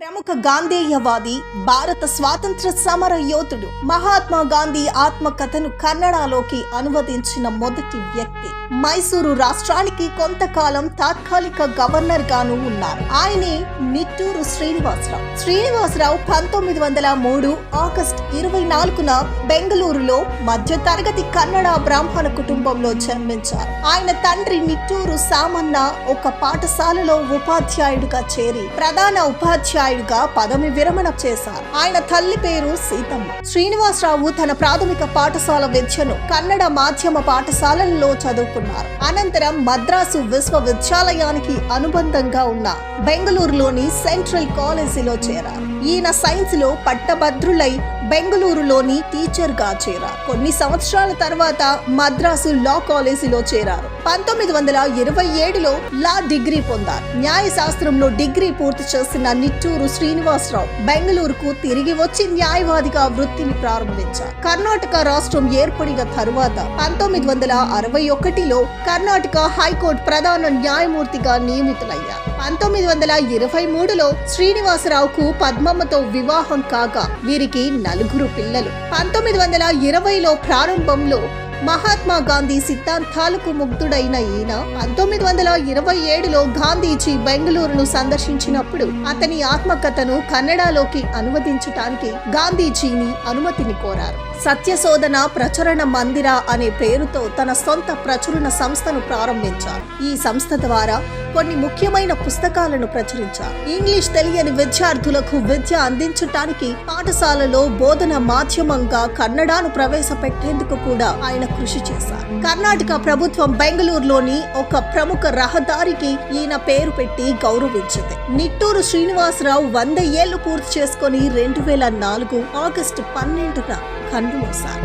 ప్రముఖ గాంధేయవాది భారత స్వాతంత్ర సమర యోధుడు మహాత్మా గాంధీ ఆత్మకథను కన్నడలోకి అనువదించిన మొదటి వ్యక్తి. మైసూరు రాష్ట్రానికి కొంతకాలం తాత్కాలిక గవర్నర్ గాను ఉన్నారు. ఆయనే నిట్టూరు శ్రీనివాసరావు. శ్రీనివాసరావు పంతొమ్మిది వందల మూడు ఆగస్ట్ ఇరవై నాలుగున బెంగళూరులో మధ్య తరగతి కన్నడ బ్రాహ్మణ కుటుంబంలో జన్మించారు. ఆయన తండ్రి నిట్టూరు సామన్న ఒక పాఠశాలలో ఉపాధ్యాయుడిగా చేరి ప్రధాన ఉపాధ్యాయుడు ఉపాధ్యాయుడిగా పదవి విరమణ చేశారు. ఆయన తల్లి పేరు సీతమ్మ. శ్రీనివాసరావు తన ప్రాథమిక పాఠశాల విద్యను కన్నడ మాధ్యమ పాఠశాలల్లో చదువుకున్నారు. అనంతరం మద్రాసు విశ్వవిద్యాలయానికి అనుబంధంగా ఉన్న బెంగళూరులోని సెంట్రల్ కాలేజీలో చేరారు. ఈయన సైన్స్లో పట్టభద్రులై బెంగళూరులోని టీచర్గా చేరారు. కొన్ని సంవత్సరాల తర్వాత మద్రాసు లా కాలేజీలో చేరారు. పంతొమ్మిది వందల ఇరవై ఏడులో లా డిగ్రీ పొందారు. న్యాయ శాస్త్రంలో డిగ్రీ పూర్తి చేసిన నిట్టూరు శ్రీనివాసరావు బెంగళూరుకు తిరిగి వచ్చి న్యాయవాదిగా వృత్తిని ప్రారంభించారు. కర్ణాటక రాష్ట్రం ఏర్పడిన తరువాత పంతొమ్మిది వందల అరవై ఒకటిలో కర్ణాటక హైకోర్టు ప్రధాన న్యాయమూర్తిగా నియమితులయ్యారు. పంతొమ్మిది వందల ఇరవై మూడులో శ్రీనివాసరావుకు పద్మమ్మతో వివాహం కాగా వీరికి నలుగురు పిల్లలు. పంతొమ్మిది వందల ఇరవైలో ప్రారంభంలో మహాత్మా గాంధీ సిద్ధాంతాలకు ముగ్ధుడైన ఈయన పంతొమ్మిది వందల ఇరవై ఏడులో గాంధీజీ బెంగళూరును సందర్శించినప్పుడు అతని ఆత్మకథను కన్నడలోకి అనువదించటానికి గాంధీజీని అనుమతిని కోరారు. సత్యశోధన ప్రచురణ మందిర అనే పేరుతో తన సొంత ప్రచురణ సంస్థను ప్రారంభించారు. ఈ సంస్థ ద్వారా కొన్ని ముఖ్యమైన పుస్తకాలను ప్రచురించారు. ఇంగ్లీష్ తెలియని విద్యార్థులకు విద్య అందించటానికి పాఠశాలలో బోధన మాధ్యమంగా కన్నడను ప్రవేశపెట్టేందుకు కూడా ఆయన కృషి చేశారు. కర్ణాటక ప్రభుత్వం బెంగళూరులోని ఒక ప్రముఖ రహదారికి ఈయన పేరు పెట్టి గౌరవించింది. నిట్టూరు శ్రీనివాసరావు వంద ఏళ్ళు పూర్తి చేసుకుని రెండు వేల నాలుగు ఆగస్టు పన్నెండున కన్నుమూశారు